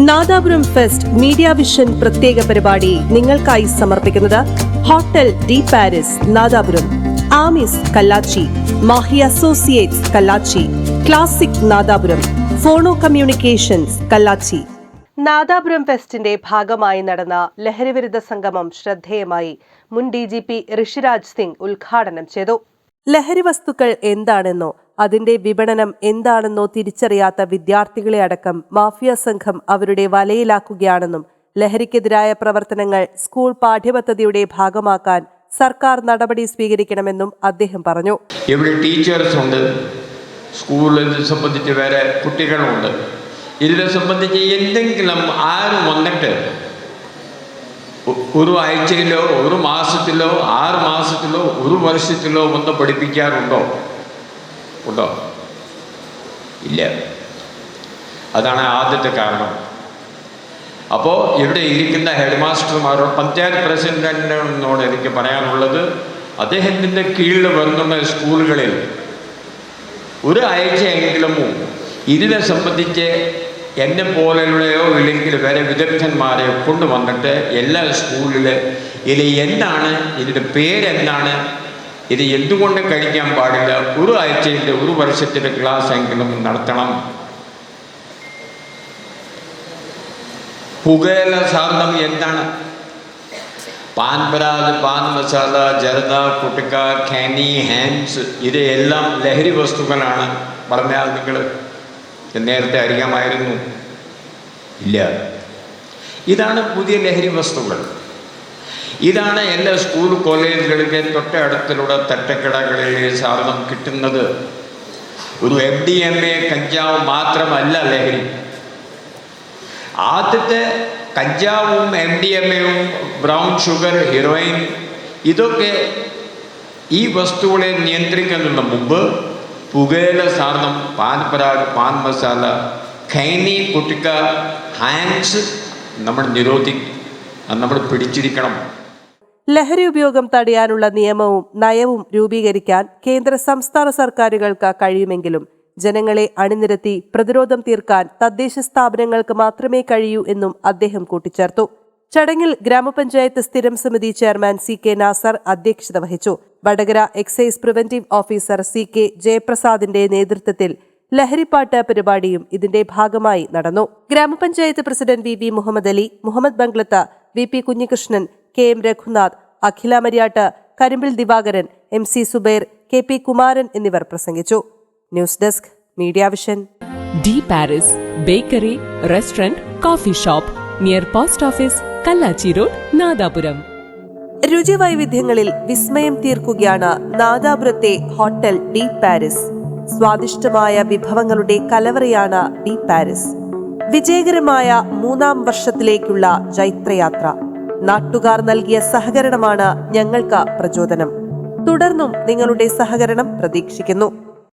Nadapuram fest media vision പ്രത്യേക പരിപാടി നിങ്ങൾക്കായി സമർപ്പിക്കുന്നത് hotel D Paris Nadapuram. ആമിസ് Kallachi Mahe associates Kallachi classic Nadapuram phono communications Kallachi. Nadapuram ഫെസ്റ്റിന്റെ ഭാഗമായി നടന്ന ലഹരിവിരുദ്ധ സംഗമം ശ്രദ്ധേയമായി മുൻ D G P Rishiraj Singh ഉദ്ഘാടനം ചെയ്തു. ലഹരി വസ്തുക്കൾ എന്താണെന്നോ അതിന്റെ വിപണനം എന്താണെന്നോ തിരിച്ചറിയാത്ത വിദ്യാർത്ഥികളെ അടക്കം മാഫിയ സംഘം അവരുടെ വലയിലാക്കുകയാണെന്നും ലഹരിക്കെതിരായ പ്രവർത്തനങ്ങൾ സ്കൂൾ പാഠ്യപദ്ധതിയുടെ ഭാഗമാക്കാൻ സർക്കാർ നടപടി സ്വീകരിക്കണമെന്നും അദ്ദേഹം പറഞ്ഞു. ഇവിടെ ടീച്ചേഴ്സ് ഉണ്ട്. സ്കൂളിൽ സംബന്ധിച്ച് വേറെ കുട്ടികളുണ്ട്. ഇതിനെ സംബന്ധിച്ച് എന്തെങ്കിലും ആരും വന്നിട്ട് ഒരു ആഴ്ചയിലോ ഒരു മാസത്തിലോ ആറ് മാസത്തിലോ ഒരു വർഷത്തിലോ വന്ന് പഠിപ്പിക്കാറുണ്ടോ? ഉണ്ടോ? ഇല്ല. അതാണ് ആദ്യത്തെ കാരണം. അപ്പോൾ ഇവിടെ ഇരിക്കുന്ന ഹെഡ് മാസ്റ്റർമാരോ പഞ്ചായത്ത് പ്രസിഡന്റിനോട് എനിക്ക് പറയാനുള്ളത് അദ്ദേഹത്തിന്റെ കീഴിൽ വരുന്ന സ്കൂളുകളിൽ ഒരു ആഴ്ചയെങ്കിലും ഇതിനെ സംബന്ധിച്ച് എന്നെ പോലെയുള്ളയോ ഇല്ലെങ്കിൽ വേറെ വിദഗ്ധന്മാരെ കൊണ്ടുവന്നിട്ട് എല്ലാ സ്കൂളിൽ ഇനി എന്താണ് ഇതിന്റെ പേരെന്താണ് ഇത് എന്തുകൊണ്ട് കഴിക്കാൻ പാടില്ല? ഒരു ആഴ്ചയിന്റെ ഒരു വർഷത്തിന്റെ ക്ലാസ് എങ്കിലും നടത്തണം. പുകയില സാധനം എന്താണ്? പാൻ പരാഗ് പാൻ മസാല ജർദ കുട്ടിക്ക ഖാനി ഹാൻസ് ഇതെല്ലാം ലഹരി വസ്തുക്കളാണ്. പറഞ്ഞാൽ നിങ്ങൾ നേരത്തെ അറിയാമായിരുന്നു. ഇല്ല. ഇതാണ് പുതിയ ലഹരി വസ്തുക്കൾ. ഇതാണ് എല്ലാ സ്കൂൾ കോളേജുകളിലെ തൊട്ടടുത്തുള്ള തട്ടക്കടകളിൽ സാധനം കിട്ടുന്നത്. ഒരു എം ഡി എം എ കഞ്ചാവ് മാത്രമല്ല ലഹരി. ആദ്യത്തെ കഞ്ചാവും എം ഡി എം എയും ബ്രൗൺ ഷുഗർ ഹീറോയിൻ ഇതൊക്കെ ഈ വസ്തുക്കളെ നിയന്ത്രിക്കുന്നതിന് മുമ്പ് പുകയില സാധനം പാൻ പരാഗ് പാൻ മസാല ഖൈനി കുട്ടിക്ക ഹാൻസ് നമ്മൾ നിരോധിക്കും നമ്മൾ പിടിച്ചിരിക്കണം. ലഹരി ഉപയോഗം തടയാനുള്ള നിയമവും നയവും രൂപീകരിക്കാൻ കേന്ദ്ര സംസ്ഥാന സർക്കാരുകൾക്ക് കഴിയുമെങ്കിലും ജനങ്ങളെ അണിനിരത്തി പ്രതിരോധം തീർക്കാൻ തദ്ദേശ സ്ഥാപനങ്ങൾക്ക് മാത്രമേ കഴിയൂ എന്നും അദ്ദേഹം കൂട്ടിച്ചേർത്തു. ചടങ്ങിൽ ഗ്രാമപഞ്ചായത്ത് സ്ഥിരം സമിതി ചെയർമാൻ സി കെ നാസർ അധ്യക്ഷത വഹിച്ചു. Vadakara excise preventive officer C K ജയപ്രസാദിന്റെ നേതൃത്വത്തിൽ ലഹരിപ്പാട്ട് പരിപാടിയും ഇതിന്റെ ഭാഗമായി നടന്നു. ഗ്രാമപഞ്ചായത്ത് president V V Muhammad Ali Muhammad Banglath V P Kunhikrishnan K M Raghunath Akhila Maryat Karimbil Divakaran M C Zubair K P Kumaran എന്നിവർ പ്രസംഗിച്ചു. News desk media vision. De Paris bakery restaurant coffee shop near post office Kallachi road Nadapuram. രുചി വൈവിധ്യങ്ങളിൽ വിസ്മയം തീർക്കുകയാണ് നാദാപുരത്തെ hotel de Paris. സ്വാദിഷ്ടമായ വിഭവങ്ങളുടെ കലവറയാണ് de Paris. വിജയകരമായ മൂന്നാം വർഷത്തിലേക്കുള്ള ജൈത്രയാത്ര. നാട്ടുകാർ നൽകിയ സഹകരണമാണ് ഞങ്ങൾക്ക് പ്രചോദനം. തുടർന്നും നിങ്ങളുടെ സഹകരണം പ്രതീക്ഷിക്കുന്നു.